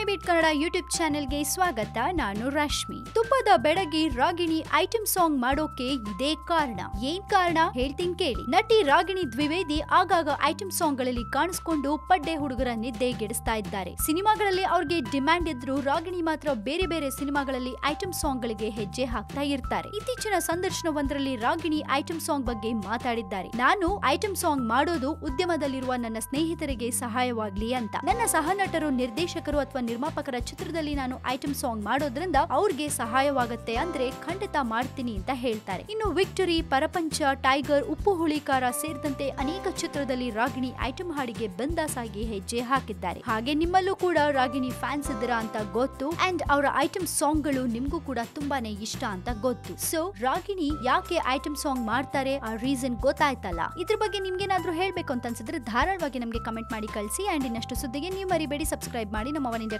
ಮಿ beet Kannada YouTube ಚಾನೆಲ್ಗೆ ಸ್ವಾಗತ. ನಾನು ರಶ್ಮಿ. ತುಪ್ಪದ ಬೆಡಗಿ, ರಾಗಿಣಿ ಐಟಂ ಸಾಂಗ್ ಮಾಡೋಕೆ ಇದೇ ಕಾರಣ. ಏನ್ ಕಾರಣ? ಹೇಳ್ತೀನಿ ಕೇಳಿ. ನಟಿ ರಾಗಿಣಿ ದ್ವಿವೇದಿ ಆಗಾಗ ಐಟಂ ಸಾಂಗ್ಗಳಲ್ಲಿ ಕಾಣಿಸ್ಕೊಂಡು ಪಡ್ಡೆ ಹುಡುಗರ ನಿದ್ದೆ ಗೆಡಿಸ್ತಾ ಇದ್ದಾರೆ. ಸಿನಿಮಾಗಳಲ್ಲಿ ಅವ್ರಿಗೆ ಡಿಮ್ಯಾಂಡ್ ಇದ್ರು ರಾಗಿಣಿ ಮಾತ್ರ ಬೇರೆ ಬೇರೆ ಸಿನಿಮಾಗಳಲ್ಲಿ ಐಟಂ ಸಾಂಗ್ ಗಳಿಗೆ ಹೆಜ್ಜೆ ಹಾಕ್ತಾ ಇರ್ತಾರೆ. ಇತ್ತೀಚಿನ ಸಂದರ್ಶನವೊಂದರಲ್ಲಿ ರಾಗಿಣಿ ಐಟಂ ಸಾಂಗ್ ಬಗ್ಗೆ ಮಾತಾಡಿದ್ದಾರೆ. ನಾನು ಐಟಂ ಸಾಂಗ್ ಮಾಡೋದು ಉದ್ಯಮದಲ್ಲಿರುವ ನನ್ನ ಸ್ನೇಹಿತರಿಗೆ ಸಹಾಯವಾಗ್ಲಿ ಅಂತ. ನನ್ನ ಸಹನಟರು ನಿರ್ದೇಶಕರು ಅಥವಾ ನಿರ್ಮಾಪಕರ ಚಿತ್ರದಲ್ಲಿ ನಾನು ಐಟಮ್ ಸಾಂಗ್ ಮಾಡೋದ್ರಿಂದ ಅವ್ರಿಗೆ ಸಹಾಯವಾಗುತ್ತೆ ಅಂದ್ರೆ ಖಂಡಿತ ಮಾಡ್ತೀನಿ ಅಂತ ಹೇಳ್ತಾರೆ. ಇನ್ನು ವಿಕ್ಟರಿ, ಪರಪಂಚ, ಟೈಗರ್, ಉಪ್ಪು ಹುಳಿಕಾರ ಸೇರಿದಂತೆ ಅನೇಕ ಚಿತ್ರದಲ್ಲಿ ರಾಗಿಣಿ ಐಟಮ್ ಹಾಡಿಗೆ ಬಂದಾಸ್ ಆಗಿ ಹೆಜ್ಜೆ ಹಾಕಿದ್ದಾರೆ. ಹಾಗೆ ನಿಮ್ಮಲ್ಲೂ ಕೂಡ ರಾಗಿಣಿ ಫ್ಯಾನ್ಸ್ ಇದ್ದೀರಾ ಅಂತ ಗೊತ್ತು. ಅಂಡ್ ಅವರ ಐಟಮ್ ಸಾಂಗ್ಗಳು ನಿಮ್ಗೂ ಕೂಡ ತುಂಬಾನೇ ಇಷ್ಟ ಅಂತ ಗೊತ್ತು. ಸೊ, ರಾಗಿಣಿ ಯಾಕೆ ಐಟಮ್ ಸಾಂಗ್ ಮಾಡ್ತಾರೆ? ಆ ರೀಸನ್ ಗೊತ್ತಾಯ್ತಲ್ಲ? ಇದ್ರ ಬಗ್ಗೆ ನಿಮ್ಗೇನಾದ್ರೂ ಹೇಳ್ಬೇಕು ಅಂತ ಅನ್ಸಿದ್ರೆ ಧಾರಾಳವಾಗಿ ನಮಗೆ ಕಮೆಂಟ್ ಮಾಡಿ ಕಳಿಸಿ. ಅಂಡ್ ಇನ್ನಷ್ಟು ಸುದ್ದಿಗೆ ನೀವು ಮರಿಬೇಡಿ. ಸಬ್ಸ್ಕ್ರೈಬ್ ಮಾಡಿ. ನಮ್ಮ one India